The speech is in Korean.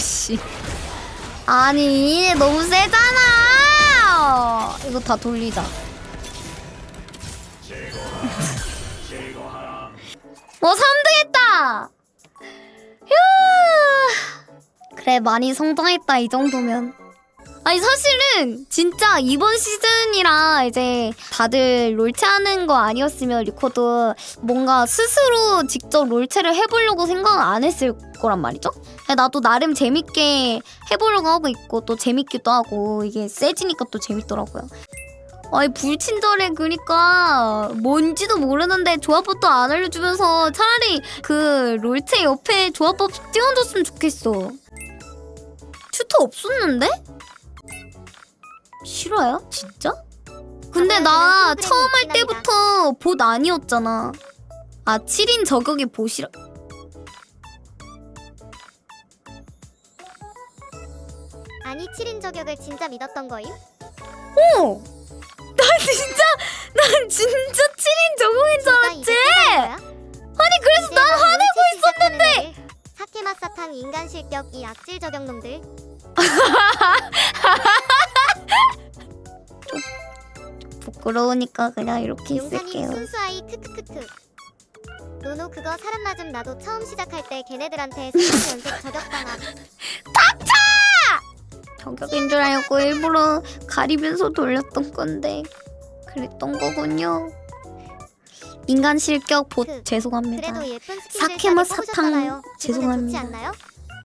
아씨. 아니 너무 세잖아. 이거 다 돌리자. 어 3등했다. 휴. 그래 많이 성장했다 이 정도면. 아니 사실은 진짜 이번 시즌이라 이제 다들 롤체 하는 거 아니었으면 리코도 뭔가 스스로 직접 롤체를 해보려고 생각은 안 했을 거란 말이죠. 나도 나름 재밌게 해보려고 하고 있고 또 재밌기도 하고 이게 세지니까 또 재밌더라고요. 아니 불친절해 그니까 뭔지도 모르는데 조합법도 안 알려주면서 차라리 그 롤체 옆에 조합법 띄워줬으면 좋겠어. 튜터 없었는데? 싫어요? 진짜? 근데 나 프로그램이 처음 할 때부터 봇 아니었잖아. 아 7인 저격이 보시라. 아니 7인 저격을 진짜 믿었던 거임? 어! 나 진짜 난 진짜 7인 저격인 줄나 알았지? 아니 그래서 난 화내고 있었는데 사케마 사탕 인간 실격 이 악질 저격 놈들 부끄러우니까 그냥 이렇게 용사님 있을게요. 순수아이 크크크크 노노 그거 사람 맞음 나도 처음 시작할 때 걔네들한테 3번 연속 저격당함 저격인 줄 알고 일부러 가리면서 돌렸던 건데 그랬던 거군요. 인간 실격 봇 그, 죄송합니다. 그래도 예쁜 스킨들 사케마 사탕 뽑으셨잖아요. 기분은 죄송합니다. 좋지 않나요?